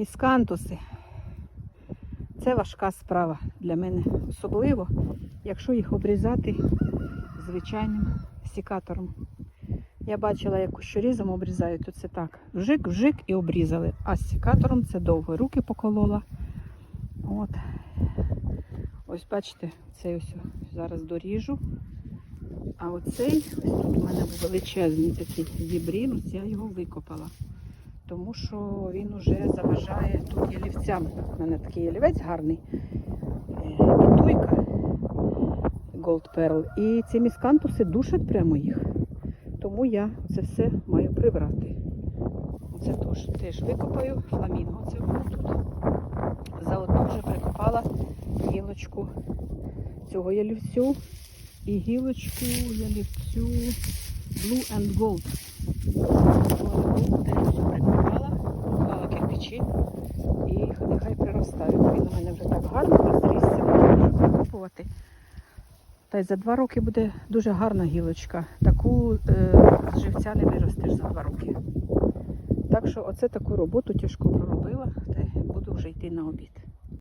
Міскантуси. Це важка справа для мене. Особливо, якщо їх обрізати звичайним сікатором. Я бачила, як кущорізом обрізають, то це так. Вжик-вжик і обрізали. А з сікатором це довго. Руки поколола. От. Ось бачите, цей ось зараз доріжу. А оцей, ось тут у мене величезний такий зібрін, ось я його викопала. Тому що він уже заважає тут ялівцям. У мене такий ялівець гарний. Е, туйка Gold Pearl. І ці міскантуси душать прямо їх. Тому я це все маю прибрати. Оце теж, теж викопаю фламінго. Це воно тут. Заодно вже прикопала гілочку цього ялівцю і гілочку ялівцю Blue and. Gold теж все прикопала, поклала і нехай приростають. Він у мене вже так гарно розрісся, можу викопувати. Та й за два роки буде дуже гарна гілочка. Таку е, з живця не виростеш за два роки. Так що оце таку роботу тяжко проробила, та буду вже йти на обід.